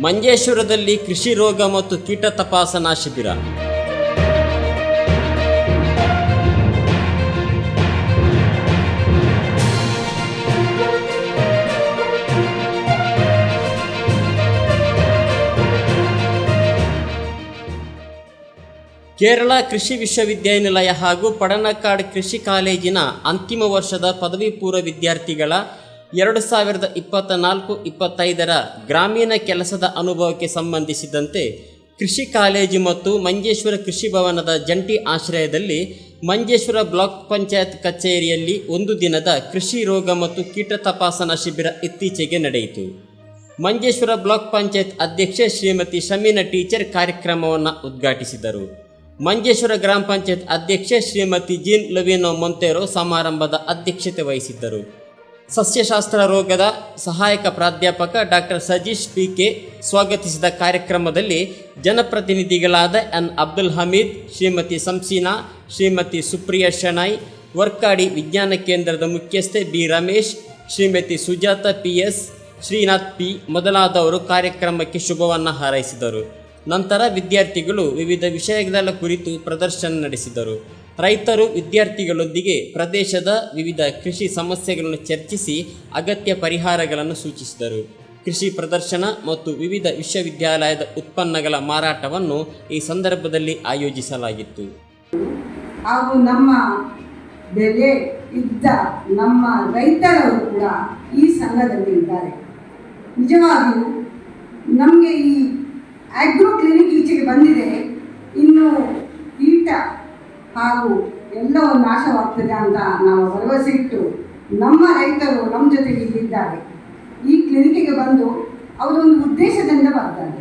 ಮಂಜೇಶ್ವರದಲ್ಲಿ ಕೃಷಿ ರೋಗ ಮತ್ತು ಕೀಟ ತಪಾಸಣಾ ಶಿಬಿರ. ಕೇರಳ ಕೃಷಿ ವಿಶ್ವವಿದ್ಯಾನಿಲಯ ಹಾಗೂ ಪಡನಕಾಡ್ ಕೃಷಿ ಕಾಲೇಜಿನ ಅಂತಿಮ ವರ್ಷದ ಪದವಿ ಪೂರ್ವ ವಿದ್ಯಾರ್ಥಿಗಳ ಎರಡು ಸಾವಿರದ ಇಪ್ಪತ್ತ ನಾಲ್ಕು ಇಪ್ಪತ್ತೈದರ ಗ್ರಾಮೀಣ ಕೆಲಸದ ಅನುಭವಕ್ಕೆ ಸಂಬಂಧಿಸಿದಂತೆ ಕೃಷಿ ಕಾಲೇಜು ಮತ್ತು ಮಂಜೇಶ್ವರ ಕೃಷಿ ಭವನದ ಜಂಟಿ ಆಶ್ರಯದಲ್ಲಿ ಮಂಜೇಶ್ವರ ಬ್ಲಾಕ್ ಪಂಚಾಯತ್ ಕಚೇರಿಯಲ್ಲಿ ಒಂದು ದಿನದ ಕೃಷಿ ರೋಗ ಮತ್ತು ಕೀಟ ತಪಾಸಣಾ ಶಿಬಿರ ಇತ್ತೀಚೆಗೆ ನಡೆಯಿತು. ಮಂಜೇಶ್ವರ ಬ್ಲಾಕ್ ಪಂಚಾಯತ್ ಅಧ್ಯಕ್ಷೆ ಶ್ರೀಮತಿ ಶಮೀನ ಟೀಚರ್ ಕಾರ್ಯಕ್ರಮವನ್ನು ಉದ್ಘಾಟಿಸಿದರು. ಮಂಜೇಶ್ವರ ಗ್ರಾಮ ಪಂಚಾಯತ್ ಅಧ್ಯಕ್ಷೆ ಶ್ರೀಮತಿ ಜೀನ್ ಲವಿನೋ ಮೊಂತೇರೋ ಸಮಾರಂಭದ ಅಧ್ಯಕ್ಷತೆ ವಹಿಸಿದ್ದರು. ಸಸ್ಯಶಾಸ್ತ್ರ ರೋಗದ ಸಹಾಯಕ ಪ್ರಾಧ್ಯಾಪಕ ಡಾಕ್ಟರ್ ಸಜೀಶ್ ಪಿ ಕೆ ಸ್ವಾಗತಿಸಿದ ಕಾರ್ಯಕ್ರಮದಲ್ಲಿ ಜನಪ್ರತಿನಿಧಿಗಳಾದ ಎನ್ ಅಬ್ದುಲ್ ಹಮೀದ್, ಶ್ರೀಮತಿ ಸಂಸೀನಾ, ಶ್ರೀಮತಿ ಸುಪ್ರಿಯಾ ಶೆಣಾಯ್ ವರ್ಕಾಡಿ ವಿಜ್ಞಾನ ಕೇಂದ್ರದ ಮುಖ್ಯಸ್ಥೆ B Ramesh, Shrimati Sujatha P S Srinath P ಮೊದಲಾದವರು ಕಾರ್ಯಕ್ರಮಕ್ಕೆ ಶುಭವನ್ನು ಹಾರೈಸಿದರು. ನಂತರ ವಿದ್ಯಾರ್ಥಿಗಳು ವಿವಿಧ ವಿಷಯಗಳ ಕುರಿತು ಪ್ರದರ್ಶನ ನಡೆಸಿದರು. ರೈತರು ವಿದ್ಯಾರ್ಥಿಗಳೊಂದಿಗೆ ಪ್ರದೇಶದ ವಿವಿಧ ಕೃಷಿ ಸಮಸ್ಯೆಗಳನ್ನು ಚರ್ಚಿಸಿ ಅಗತ್ಯ ಪರಿಹಾರಗಳನ್ನು ಸೂಚಿಸಿದರು. ಕೃಷಿ ಪ್ರದರ್ಶನ ಮತ್ತು ವಿವಿಧ ವಿಶ್ವವಿದ್ಯಾಲಯದ ಉತ್ಪನ್ನಗಳ ಮಾರಾಟವನ್ನು ಈ ಸಂದರ್ಭದಲ್ಲಿ ಆಯೋಜಿಸಲಾಗಿತ್ತು. ಹಾಗೂ ನಮ್ಮ ಬೆಲೆ ಇದ್ದ ನಮ್ಮ ರೈತರವರು ಕೂಡ ಈ ಸಂಘದಲ್ಲಿ ಇದ್ದಾರೆ. ನಿಜವಾಗಿಯೂ ನಮಗೆ ಈ ಆಗ್ರೋ ಕ್ಲಿನಿಕ್ ಈಚೆಗೆ ಬಂದಿದೆ. ಇನ್ನು ಕೀಟ ಹಾಗೂ ಎಲ್ಲವೂ ನಾಶವಾಗ್ತದೆ ಅಂತ ನಾವು ಭರವಸೆ ಇಟ್ಟು ನಮ್ಮ ರೈತರು ನಮ್ಮ ಜೊತೆಗೆ ಇಲ್ಲಿದ್ದಾರೆ. ಈ ಕ್ಲಿನಿಕ್ಗೆ ಬಂದು ಅವರೊಂದು ಉದ್ದೇಶದಿಂದ ಬರ್ತಾರೆ